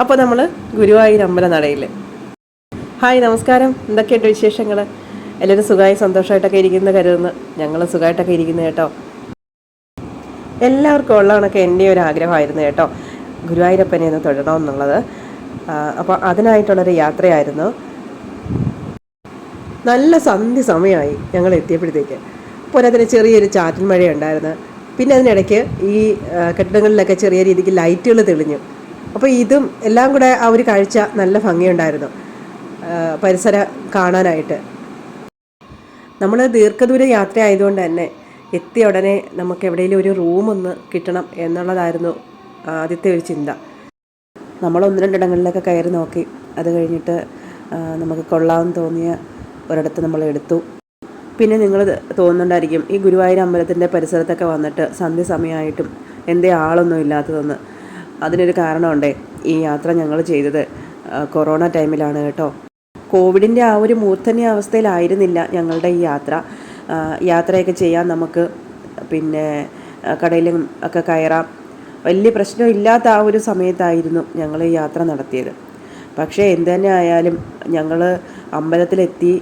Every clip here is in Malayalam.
അപ്പോൾ നമ്മൾ ഗുരുവായൂർ അമ്പല നടയിൽ ഹായ് നമസ്കാരം. എന്തൊക്കെയുണ്ട് വിശേഷങ്ങൾ എല്ലാവരും സുഖമായി സന്തോഷമായിട്ടൊക്കെ ഇരിക്കുന്ന കരുതുന്നു. ഞങ്ങൾ സുഖമായിട്ടൊക്കെ ഇരിക്കുന്നു കേട്ടോ. എല്ലാവർക്കും ഉള്ളതാണൊക്കെ എന്റെ ഒരു ആഗ്രഹമായിരുന്നു കേട്ടോ. ഗുരുവായൂരപ്പനെ ഒന്ന് തൊഴണമെന്നുള്ളത്. അപ്പോൾ അതിനായിട്ടുള്ളൊരു യാത്രയായിരുന്നു. നല്ല സന്ധ്യ സമയമായി ഞങ്ങൾ എത്തിയപ്പോഴത്തേക്ക്. പോരാത്തിന് ചെറിയൊരു ചാറ്റൽ മഴയുണ്ടായിരുന്നു. പിന്നെ അതിനിടയ്ക്ക് ഈ കെട്ടിടങ്ങളിലൊക്കെ ചെറിയ രീതിക്ക് ലൈറ്റുകൾ തെളിഞ്ഞു. അപ്പോൾ ഇതും എല്ലാം കൂടെ ആ ഒരു കാഴ്ച നല്ല ഭംഗിയുണ്ടായിരുന്നു. പരിസരം കാണാനായിട്ട്. നമ്മൾ ദീർഘദൂര യാത്ര ആയതുകൊണ്ട് തന്നെ എത്തിയ ഉടനെ നമുക്ക് എവിടെയെങ്കിലും ഒരു റൂം ഒന്ന് കിട്ടണം എന്നുള്ളതായിരുന്നു ആദ്യത്തെ ഒരു ചിന്ത. നമ്മൾ ഒന്ന് രണ്ടിടങ്ങളിലൊക്കെ കയറി നോക്കി. അത് കഴിഞ്ഞിട്ട് നമുക്ക് കൊള്ളാമെന്ന് തോന്നിയ ഒരിടത്ത് നമ്മൾ എടുത്തു. പിന്നെ നിങ്ങൾ തോന്നുന്നുണ്ടായിരിക്കും ഈ ഗുരുവായൂർ അമ്പലത്തിന്റെ പരിസരത്തൊക്കെ വന്നിട്ട് സന്ധ്യ സമയമായിട്ടും എന്തേ ആളൊന്നും ഇല്ലാത്തതെന്ന്. അതിനൊരു കാരണമുണ്ടേ ഈ യാത്ര ഞങ്ങൾ ചെയ്തത്. കൊറോണ ടൈമിലാണ് കേട്ടോ. കോവിഡിന്റെ ആ ഒരു മൂർധന്യ അവസ്ഥയിലായിരുന്നില്ല ഞങ്ങളുടെ ഈ യാത്ര. യാത്രയൊക്കെ ചെയ്യാൻ നമുക്ക് പിന്നെ കടയിലും ഒക്കെ കയറാം. വലിയ പ്രശ്നമില്ലാത്ത ആ ഒരു സമയത്തായിരുന്നു ഞങ്ങൾ ഈ യാത്ര നടത്തിയത്. പക്ഷേ എന്ത് തന്നെ ആയാലും ഞങ്ങൾ അമ്പലത്തിലെത്തി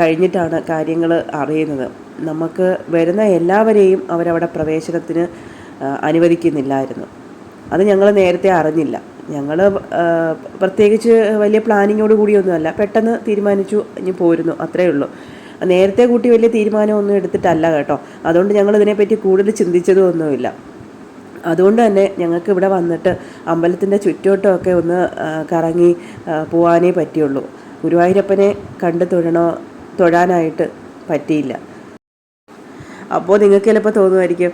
കഴിഞ്ഞിട്ടാണ് കാര്യങ്ങൾ അറിയുന്നത്. നമുക്ക് വരുന്ന എല്ലാവരെയും അവരവിടെ പ്രവേശനത്തിന് അനുവദിക്കുന്നില്ലായിരുന്നു. അത് ഞങ്ങൾ നേരത്തെ അറിഞ്ഞില്ല. ഞങ്ങൾ പ്രത്യേകിച്ച് വലിയ പ്ലാനിങ്ങോട് കൂടിയൊന്നുമല്ല. പെട്ടെന്ന് തീരുമാനിച്ചു ഇനി പോരുന്നു അത്രയേ ഉള്ളൂ. നേരത്തെ കൂട്ടി വലിയ തീരുമാനമൊന്നും എടുത്തിട്ടല്ല കേട്ടോ. അതുകൊണ്ട് ഞങ്ങൾ ഇതിനെപ്പറ്റി കൂടുതൽ ചിന്തിച്ചതൊന്നുമില്ല. അതുകൊണ്ട് തന്നെ ഞങ്ങൾക്ക് ഇവിടെ വന്നിട്ട് അമ്പലത്തിന്റെ ചുറ്റോട്ടമൊക്കെ ഒന്ന് കറങ്ങി പോവാനേ പറ്റിയുള്ളൂ. ഗുരുവായൂരപ്പനെ കണ്ട് തൊഴണോ തൊഴാനായിട്ട് പറ്റിയില്ല. അപ്പോൾ നിങ്ങൾക്ക് ചിലപ്പോൾ തോന്നുമായിരിക്കും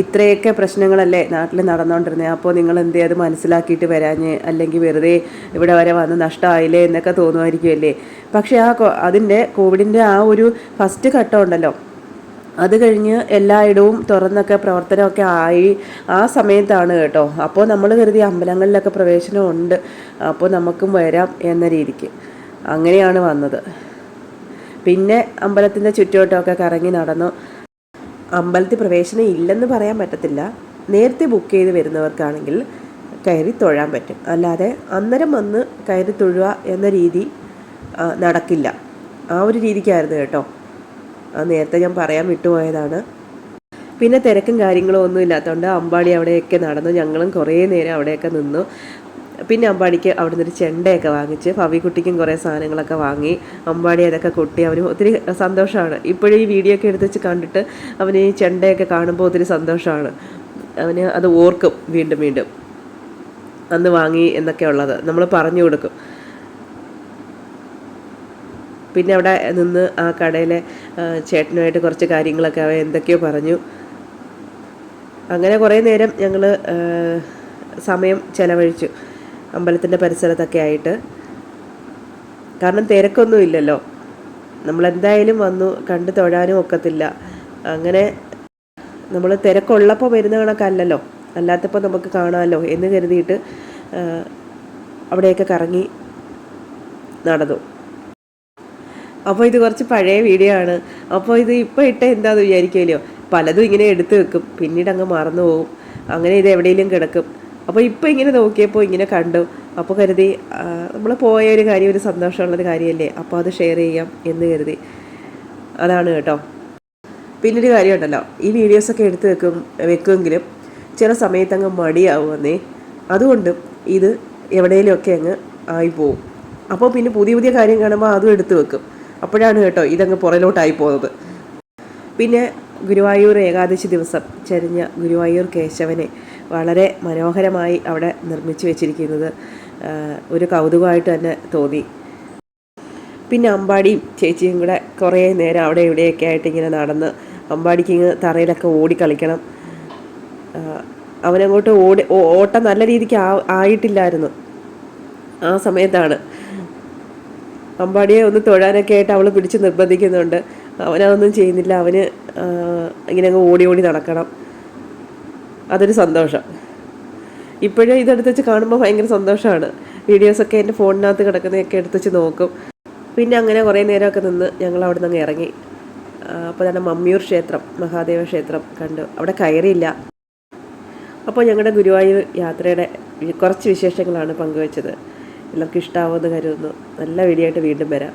ഇത്രയൊക്കെ പ്രശ്നങ്ങളല്ലേ നാട്ടിൽ നടന്നുകൊണ്ടിരുന്നത്. അപ്പോൾ നിങ്ങൾ എന്ത് അത് മനസ്സിലാക്കിയിട്ട് വരാഞ്ഞ് അല്ലെങ്കിൽ വെറുതെ ഇവിടെ വരെ വന്ന് നഷ്ടമായില്ലേ എന്നൊക്കെ തോന്നുമായിരിക്കുമല്ലേ? പക്ഷേ ആ അതിന്റെ കോവിഡിന്റെ ആ ഒരു ഫസ്റ്റ് ഘട്ടം ഉണ്ടല്ലോ. അത് കഴിഞ്ഞ് എല്ലായിടവും തുറന്നൊക്കെ പ്രവർത്തനമൊക്കെ ആയി ആ സമയത്താണ് കേട്ടോ. അപ്പോൾ നമ്മൾ കരുതി അമ്പലങ്ങളിലൊക്കെ പ്രവേശനം ഉണ്ട്. അപ്പോൾ നമുക്കും വരാം എന്ന രീതിക്ക് അങ്ങനെയാണ് വന്നത്. പിന്നെ അമ്പലത്തിന്റെ ചുറ്റുവട്ടമൊക്കെ കറങ്ങി നടന്നു. അമ്പലത്തിൽ പ്രവേശനം ഇല്ലെന്ന് പറയാൻ പറ്റത്തില്ല. നേരത്തെ ബുക്ക് ചെയ്ത് വരുന്നവർക്കാണെങ്കിൽ കയറി തൊഴാൻ പറ്റും. അല്ലാതെ അന്നേരം വന്ന് കയറി തൊഴുക എന്ന രീതി നടക്കില്ല. ആ ഒരു രീതിക്കായിരുന്നു കേട്ടോ. അത് നേരത്തെ ഞാൻ പറയാൻ വിട്ടുപോയതാണ്. പിന്നെ തിരക്കും കാര്യങ്ങളും ഒന്നും ഇല്ലാത്തതുകൊണ്ട് അമ്പാടി അവിടെയൊക്കെ നടന്നു. ഞങ്ങളും കുറേ നേരം അവിടെയൊക്കെ നിന്നു. പിന്നെ അമ്പാടിക്ക് അവിടെ നിന്നൊരു ചെണ്ടയൊക്കെ വാങ്ങിച്ച് പവിക്കുട്ടിക്കും കുറേ സാധനങ്ങളൊക്കെ വാങ്ങി അമ്പാടി അതൊക്കെ കൊട്ടി അവന് ഒത്തിരി സന്തോഷമാണ്. ഇപ്പോഴും ഈ വീഡിയോ ഒക്കെ എടുത്ത് വെച്ച് കണ്ടിട്ട് അവന് ഈ ചെണ്ടയൊക്കെ കാണുമ്പോൾ ഒത്തിരി സന്തോഷമാണ്. അവന് അത് ഓർക്കും വീണ്ടും വീണ്ടും. അന്ന് വാങ്ങി എന്നൊക്കെ ഉള്ളത്. നമ്മൾ പറഞ്ഞു കൊടുക്കും. പിന്നെ അവിടെ നിന്ന് ആ കടയിലെ ചേട്ടനുമായിട്ട് കുറച്ച് കാര്യങ്ങളൊക്കെ അവൻ എന്തൊക്കെയോ പറഞ്ഞു. അങ്ങനെ കുറേ നേരം ഞങ്ങൾ സമയം ചെലവഴിച്ചു. അമ്പലത്തിന്റെ പരിസരത്തൊക്കെ ആയിട്ട്. കാരണം തിരക്കൊന്നും ഇല്ലല്ലോ. നമ്മളെന്തായാലും വന്നു കണ്ടു തൊഴാനും ഒക്കത്തില്ല. അങ്ങനെ നമ്മൾ തിരക്കുള്ളപ്പോൾ വരുന്ന കണക്കല്ലല്ലോ അല്ലാത്തപ്പോൾ നമുക്ക് കാണാമല്ലോ എന്ന് കരുതിയിട്ട് അവിടെയൊക്കെ കറങ്ങി നടന്നു. അപ്പോൾ ഇത് കുറച്ച് പഴയ വീഡിയോ ആണ്. അപ്പോൾ ഇത് ഇപ്പോൾ ഇട്ട എന്താണെന്ന് വിചാരിക്കുമല്ലോ? പലതും ഇങ്ങനെ എടുത്തു വെക്കും. പിന്നീട് അങ്ങ് മറന്നു പോകും അങ്ങനെ ഇത് എവിടെയെങ്കിലും കിടക്കും. അപ്പോൾ ഇപ്പോൾ ഇങ്ങനെ നോക്കിയപ്പോൾ ഇങ്ങനെ കണ്ടു. അപ്പോൾ കരുതി നമ്മൾ പോയ ഒരു കാര്യം ഒരു സന്തോഷമുള്ളൊരു കാര്യമല്ലേ അപ്പോൾ അത് ഷെയർ ചെയ്യാം എന്ന് കരുതി. അതാണ് കേട്ടോ. പിന്നൊരു കാര്യമുണ്ടല്ലോ ഈ വീഡിയോസൊക്കെ എടുത്ത് വെക്കും വെക്കുമെങ്കിലും ചില സമയത്ത് അങ്ങ് മടിയാവുമെന്നേ. അതുകൊണ്ടും ഇത് എവിടെയെങ്കിലുമൊക്കെ അങ്ങ് ആയിപ്പോവും അപ്പോൾ പിന്നെ പുതിയ പുതിയ കാര്യം കാണുമ്പോൾ അതും എടുത്ത് വെക്കും. അപ്പോഴാണ് കേട്ടോ ഇതങ്ങ് പുറയിലോട്ടായി പോകുന്നത്. പിന്നെ ഗുരുവായൂർ ഏകാദശി ദിവസം ചരിഞ്ഞ ഗുരുവായൂർ കേശവനെ. വളരെ മനോഹരമായി അവിടെ നിർമ്മിച്ചു വെച്ചിരിക്കുന്നത് ഒരു കൗതുകമായിട്ട് തന്നെ തോന്നി. പിന്നെ അമ്പാടിയും ചേച്ചിയും കൂടെ കുറേ നേരം അവിടെ ഇവിടെയൊക്കെ ആയിട്ട് ഇങ്ങനെ നടന്ന് അമ്പാടിക്ക് ഇങ്ങ് തറയിലൊക്കെ ഓടിക്കളിക്കണം അവനങ്ങോട്ട് ഓടി ഓട്ടം നല്ല രീതിക്ക് ആ ആയിട്ടില്ലായിരുന്നു. ആ സമയത്താണ് അമ്പാടിയെ ഒന്ന് തൊഴാനൊക്കെ ആയിട്ട് അവൾ പിടിച്ച് നിർബന്ധിക്കുന്നുണ്ട്. അവനതൊന്നും ചെയ്യുന്നില്ല. അവന് ഇങ്ങനെ അങ്ങ് ഓടി ഓടി നടക്കണം. അതൊരു സന്തോഷം. ഇപ്പോഴും ഇതെടുത്ത് വെച്ച് കാണുമ്പോൾ ഭയങ്കര സന്തോഷമാണ് വീഡിയോസൊക്കെ എന്റെ ഫോണിനകത്ത് കിടക്കുന്നതൊക്കെ എടുത്ത് വെച്ച് നോക്കും. പിന്നെ അങ്ങനെ കുറേ നേരമൊക്കെ നിന്ന് ഞങ്ങൾ അവിടെ നിന്ന് ഇറങ്ങി. അപ്പോൾ തന്നെ മമ്മിയൂർ ക്ഷേത്രം മഹാദേവ ക്ഷേത്രം കണ്ടു. അവിടെ കയറിയില്ല. അപ്പോൾ ഞങ്ങളുടെ ഗുരുവായൂർ യാത്രയുടെ കുറച്ച് വിശേഷങ്ങളാണ് പങ്കുവച്ചത്. എല്ലാവർക്കും ഇഷ്ടമാവുമെന്ന് കരുതുന്നു. നല്ല വീഡിയോ ആയിട്ട് വീണ്ടും വരാം.